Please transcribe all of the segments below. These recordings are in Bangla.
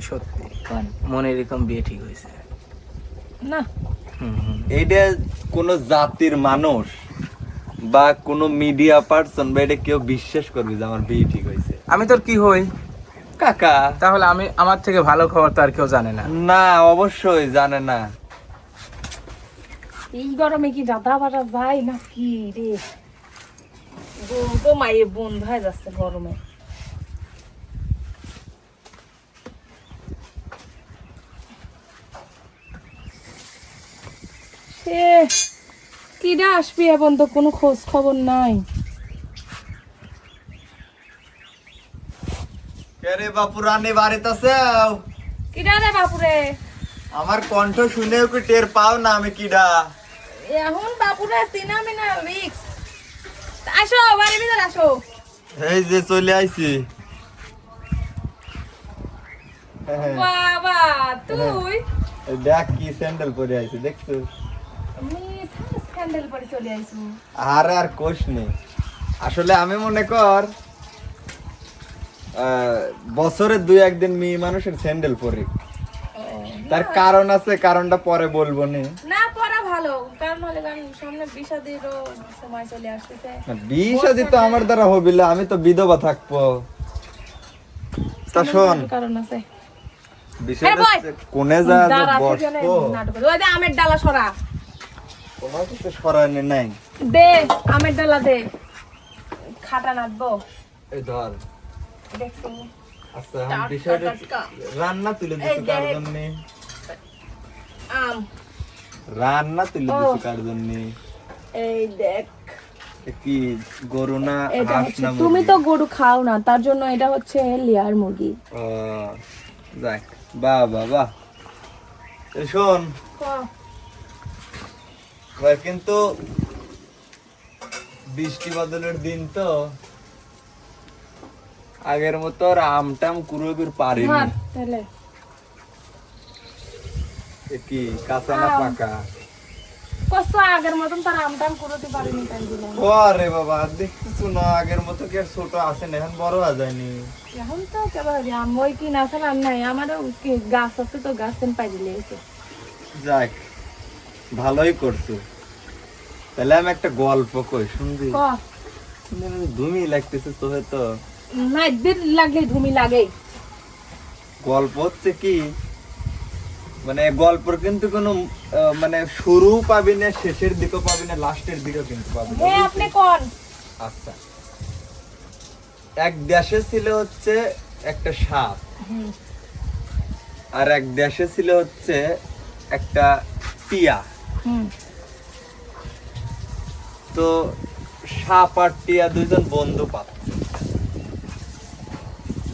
সত্যি। মনে এরকম বিয়ে ঠিক হয়েছে। না। হুম, হুম। এইটা কোনো জাতির মানুষ বা কোনো মিডিয়া পার্সন বা এটা কেউ বিশ্বাস করবে যে আমার বিয়ে ঠিক হয়েছে। আমি তোর কি হই? কাকা। তাহলে আমি আমার থেকে ভালো খবর তো আর কেউ জানে না। না অবশ্যই জানে না। এই গরমে কি রাধা বাড়া যায় না কি রে? গো- গো মায়ের বন্ধ হয়ে যাচ্ছে গরমে। কিরা আসবি এখন তো কোনো খোঁজ খবর নাই। বাপু রানী বাড়িতে আছে? কিরা রে বাপুরে? আমার কণ্ঠ শুনেও কি টের পাও না আমি কিডা এখন বাপুরে চিনা মিনা রিক্স আসো বাড়ির ভিতরে আসো। এই যে চলে আইছি। হ্যাঁ, বাবা তুই? দেখ কি স্যান্ডেল পরে আইছি দেখছ? স্যান্ডেল পরে চলে আইসু। আর আর কোষ নেই। আসলে আমি মনে কর বছরে দুই একদিন মেয়ে মানুষের স্যান্ডেল পরি। তার কারণ আছে কারণটা পরে বলব নি। না পড়া ভালো। কারণ হলে কারণ সামনে বিষাদেরও সময় চলে আসতেছে। বিষ আদি তো আমার দ্বারা হবিলা আমি তো বিধবা থাকব। তা শোন। কারণ আছে। বিষয়টা কোনে যা যে বসবো। নাটক ওই যে আমের ডালা সরা। তোমার কাছে সরানি নাই দে আমের ডালা দে। খাটা নাটবো এই ধর। দেখছ। আচ্ছা এখন বিষয়টা রান্না তুলে এই কার জন্য? আম। রান্না তুলে ও। কার জন্য? এই দেখ। কি গরু না হাঁস না তুমি তো গরু খাও না তার জন্য এটা হচ্ছে লেয়ার মুরগি। ও, যাক। বাহ বাহ বাহ। শোন এবার কিন্তু বৃষ্টি বদলের দিন তো আগের মতো আর আমটাম ধর তাহলে। কি কাঁচা না পাকা? কষ্ট আগের মতন তার আমটাম করতে পারিনি তাই দিলাম। আরে বাবা দেখতেছো না আগের মতো কি আর ছোট আছে না এখন বড় হয়ে যায়নি। এখন তো একেবারে আম ওই কি না নাই আমারও গাছ আছে তো গাছ পাই দিলে যাক ভালোই করছ। তাহলে আমি একটা গল্প কই শুনবি? ধুমি লাগতেছে তো। হয়তো না ধুমি লাগে। গল্প হচ্ছে কি মানে গল্পের কিন্তু কোনো মানে শুরু পাবি না শেষের দিকেও পাবি না লাস্টের দিকেও কিন্তু পাবি না আপনি কোন? আচ্ছা। এক দেশে ছিল হচ্ছে একটা সাপ। আর এক দেশে ছিল হচ্ছে একটা টিয়া। তো সাপ আর টিয়া দুইজন বন্ধু পাচ্ছে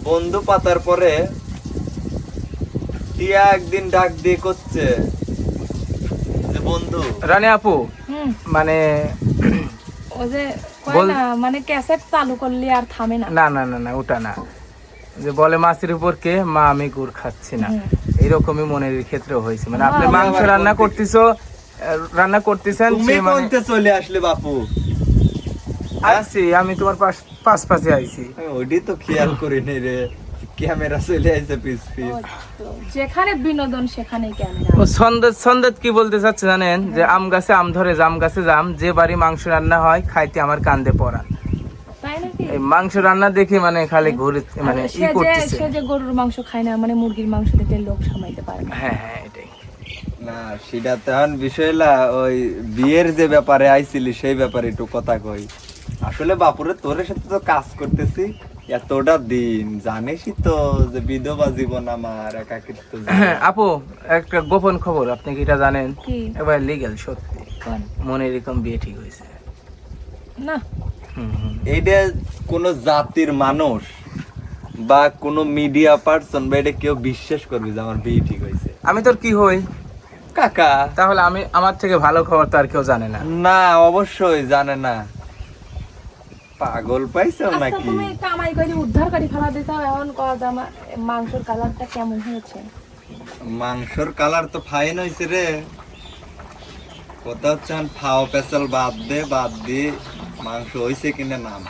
বন্ধু পাতার পরে টিয়া একদিন ডাক দিয়ে করছে যে বন্ধু রানী আপু মানে ও যে মানে ক্যাসেট চালু করলে আর থামে না। না না না না ওটা না। যে বলে মাছের উপর কে? মা আমি গুড় খাচ্ছি না। এইরকমই মনের ক্ষেত্রেও হয়েছে। মানে আপনি মাংস রান্না করতেছো রান্না করতেছেন তুমি মানে কোনতে চলে আসলে বাপু? আসছি আমি তোমার পাশ পাশ পাশে আইছি। আমি ওইটি তো খেয়াল করিনি রে। ক্যামেরা চলে আসছে পিস পিস। যেখানে বিনোদন সেখানে ক্যামেরা। ও সন্দেদ সন্দেদ কি বলতে চাচ্ছে জানেন? যে আম গাছে আম ধরে জাম গাছে জাম যে বাড়ি মাংস রান্না হয় খাইতে আমার কান্দে পড়া। এই মাংস রান্না দেখে মানে খালি ঘুরে মানে আর ই করতেছে। সে যে গরুর মাংস খায় না মানে মুরগির মাংস দেখলে লোক সামাইতে পারে না। হ্যাঁ হ্যাঁ না সেটা তেমন বিষয় না ওই বিয়ের যে ব্যাপারে আইছিলি সেই ব্যাপারে একটু কথা কই। আসলে বাপুরে তোর সাথে তো কাজ করতেছি এতটা দিন জানিসই তো যে বিধবা জীবন আমার একাকিত্ব হ্যাঁ, আপু একটা গোপন খবর আপনি কি এটা জানেন? এবার লিগেল সত্যি। মনে এরকম বিয়ে ঠিক হয়েছে। না। হুম, হুম। এইটা কোনো জাতির মানুষ বা কোন মিডিয়া পার্সন বা এটা কেউ বিশ্বাস করবে যে আমার বিয়ে ঠিক হয়েছে। আমি তোর কি হই? কাকা? তাহলে আমি আমার থেকে ভালো খবর তো আর কেউ জানে না। না অবশ্যই জানে না। পাগল পাইছো আচ্ছা নাকি? তুমি কামাই করে উদ্ধার করে ফেলা দিতে এখন কয়া যে আমার মাংসের কালারটা কেমন হয়েছে। মাংসর কালার তো ফাইন হয়েছে রে। কথা হচ্ছে ফাও পেছাল বাদ দে বাদ দিয়ে মাংস হয়েছে কিনা নাম।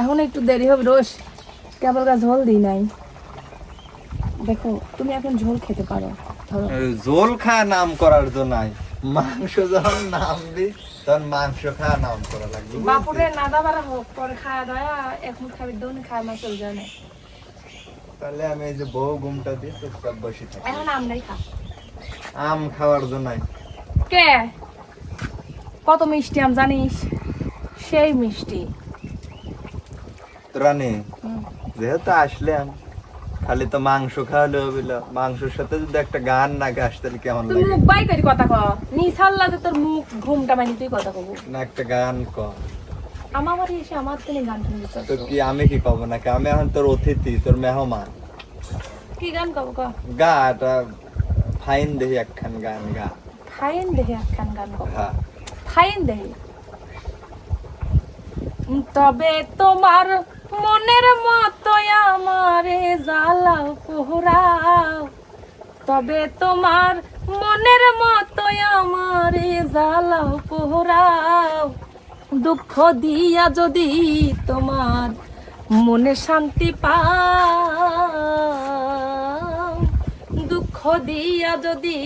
এখন একটু দেরি হবে রোজ কেবল গা ঝোল দিই নাই। দেখো তুমি এখন ঝোল খেতে পারো। জোল খাওয়া নাম করার জন্য নাই। মাংস যখন নাম দি তখন মাংস খা নাম করা লাগবে বাপুরে বাড়া হোক পরে খাওয়া দাওয়া এখন খাবি দোন খাওয়া মা চলে যায় তাহলে আমি এই যে বউ ঘুমটা দিয়ে চুপচাপ বসে থাকি। এখন আমরাই খা। আম খাওয়ার জন্য কে? কত মিষ্টি আম জানিস? সেই মিষ্টি। তোরা নে। যেহেতু আসলাম খালি তো মাংস খাওয়ালে হবে মাংসের সাথে যদি একটা গান না গাস তাহলে কেমন লাগে? মুখ বাই করি কথা ক। নি তোর মুখ ঘুমটা মানি তুই কথা কব। না একটা গান ক। আমার বাড়ি এসে আমার তিনি গান শুনতে তো কি আমি কি কব নাকি? আমি এখন তোর অতিথি তোর মেহমান। কি গান কব ক? গা এটা ফাইন দেহি একখান গান গা। ফাইন দেখে একখান গান কব। হ্যাঁ। ফাইন দেখে তবে তোমার মনের মতো আমারে জ্বালাও পোহরাও তবে তোমার মনের মতো আমারে জ্বালাও পোহরাও দুঃখ দিয়া যদি তোমার মনে শান্তি পাও দুঃখ দিয়া যদি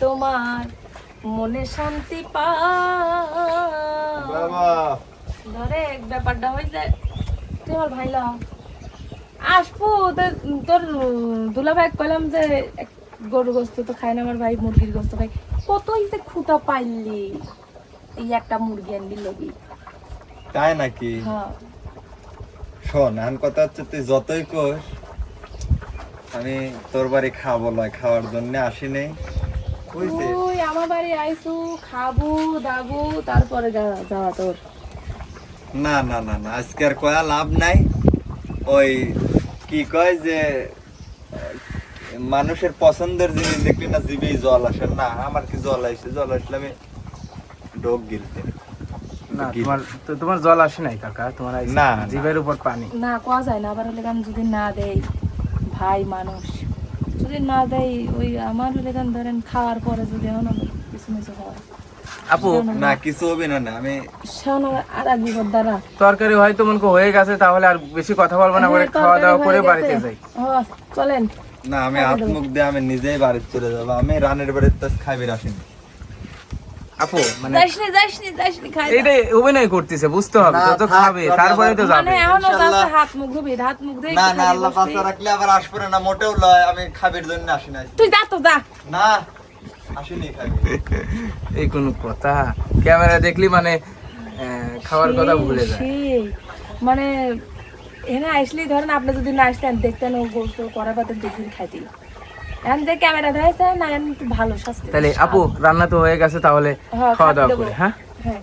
তোমার মনে শান্তি পাও। বাবা। ধরে ব্যাপারটা হয়েছে তুই আমার ভাই ল আসব তোর দুলা ভাই কইলাম যে গরু গোস্ত তো খায় না আমার ভাই মুরগির গোস্ত খাই কতই যে খুঁটা পাইলি এই একটা মুরগি আনবি লগি। তাই নাকি? হ্যাঁ। শোন এখন কথা হচ্ছে তুই যতই কোস আমি তোর বাড়ি খাব লয় খাওয়ার জন্য আসি নেই। তুই আমার বাড়ি আইসু খাব দাবো তারপরে যাওয়া তোর। না না না না আজকে আর কয়া লাভ নাই। ওই কি কয় যে মানুষের পছন্দের জিনিস দেখলি না জিভেই জল আসে? না আমার কি জল আসে? জল আসলে আমি ডোক গিলতে। না তোমার তোমার জল আসে নাই কাকা? তোমার না, না। জিভের উপর পানি। না কোয়া যায় না। আবার হলে গান যদি না দেয় ভাই মানুষ। যদি না দেয় ওই আমার হলে গান ধরেন খাওয়ার পরে যদি কিছু কিছু হয়। আপু না কিছু হবে না না আমি আর এক বিপদ দ্বারা। তরকারি হয়তো মনে হয়ে গেছে তাহলে আর বেশি কথা বলব না করে হ্যাঁ, খাওয়া দাওয়া করে বাড়িতে যাই। চলেন। না আমি হাত মুখ দিয়ে আমি নিজেই বাড়ি চলে যাব। আমি রানের বাড়িতে খাইবে আসিনি আপু মানে খাই অভিনয় করতেছে বুঝতে হবে তো তো থাক, খাবে তারপরে তো যাবে। মানে এমন হাত মুখ ধুবি হাত মুখ ধুই না না আল্লাহ রাখলে আবার আসবে না মোটেও লয় আমি খাবির জন্য আসি নাই। তুই যা তো যা। না এই কোন কথা। ক্যামেরা দেখলি মানে খাওয়ার কথা ভুলে যায়। মানে এখানে আসলেই ধরেন আপনি যদি না আসতেন দেখতেন ও গোস্ত করার কথা দেখি খাইতে এখন যে ক্যামেরা ধরেছে না এখন ভালো শাস্তি তাহলে আপু রান্না তো হয়ে গেছে তাহলে হ্যাঁ, খাওয়া দাওয়া করে হ্যাঁ? হ্যাঁ।